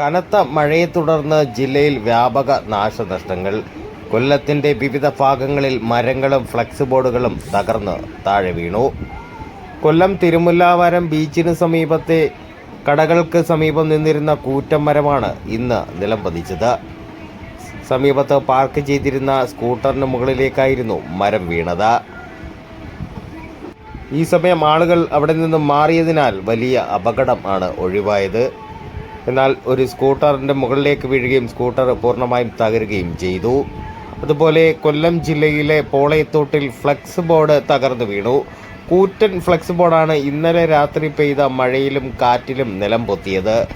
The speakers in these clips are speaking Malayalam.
കനത്ത മഴയെ തുടർന്ന് ജില്ലയിൽ വ്യാപക നാശനഷ്ടങ്ങൾ. കൊല്ലത്തിന്റെ വിവിധ ഭാഗങ്ങളിൽ മരങ്ങളും ഫ്ലക്സ് ബോർഡുകളും തകർന്ന് താഴെ വീണു. കൊല്ലം തിരുമുല്ലാവരം ബീച്ചിന് സമീപത്തെ കടകൾക്ക് സമീപം നിന്നിരുന്ന കൂറ്റം മരമാണ് ഇന്ന് നിലം പതിച്ചത്. സമീപത്ത് പാർക്ക് ചെയ്തിരുന്ന സ്കൂട്ടറിന് മുകളിലേക്കായിരുന്നു മരം വീണത്. ഈ സമയം ആളുകൾ അവിടെ നിന്നും മാറിയതിനാൽ വലിയ അപകടം ആണ് ഒഴിവായത്. എന്നാൽ ഒരു സ്കൂട്ടറിന്റെ മുകളിലേക്ക് വീഴുകയും സ്കൂട്ടർ പൂർണമായും തകരുകയും ചെയ്തു. അതുപോലെ കൊല്ലം ജില്ലയിലെ പോളയത്തോട്ടിൽ ഫ്ലക്സ് ബോർഡ് തകർന്നു വീണു. കൂറ്റൻ ഫ്ലക്സ് ബോർഡാണ് ഇന്നലെ രാത്രി പെയ്ത മഴയിലും കാറ്റിലും നിലം പൊത്തിയത്.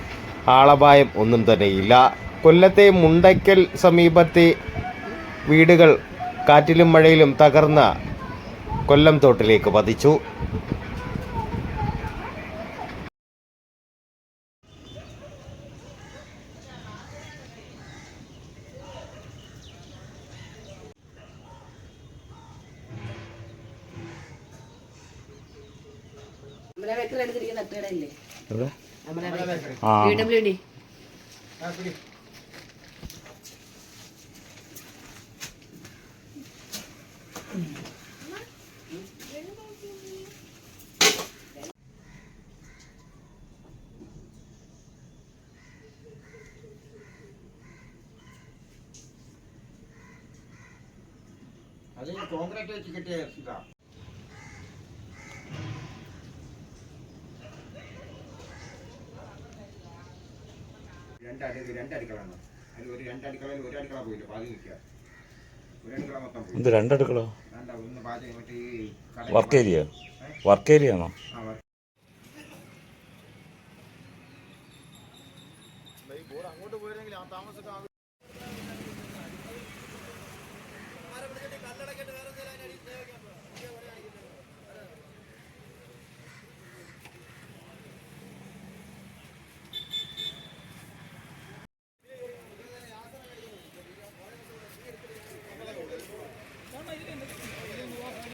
ആളപായം ഒന്നും തന്നെയില്ല. കൊല്ലത്തെ മുണ്ടയ്ക്കൽ സമീപത്തെ വീടുകൾ കാറ്റിലും മഴയിലും തകർന്ന കൊല്ലം തോട്ടിലേക്ക് പതിച്ചു. എവിടെ? നമ്മളെ ആ. അത് കോൺക്രീറ്റ് വെച്ച് കിട്ടിയ ഇതാ രണ്ടടി രണ്ടടിക്കളാണ്. അതിൽ ഒരു രണ്ടടിക്കളയിൽ ഒരു അടുക്കള പോയില്ല പാതി നിൽക്കുക. ഇത് രണ്ടടുക്കളോ? Work area? വർക്ക് ഏരിയ ആണോ? ആ വർക്ക്. കല്ലടക്കിട്ട് വേറെ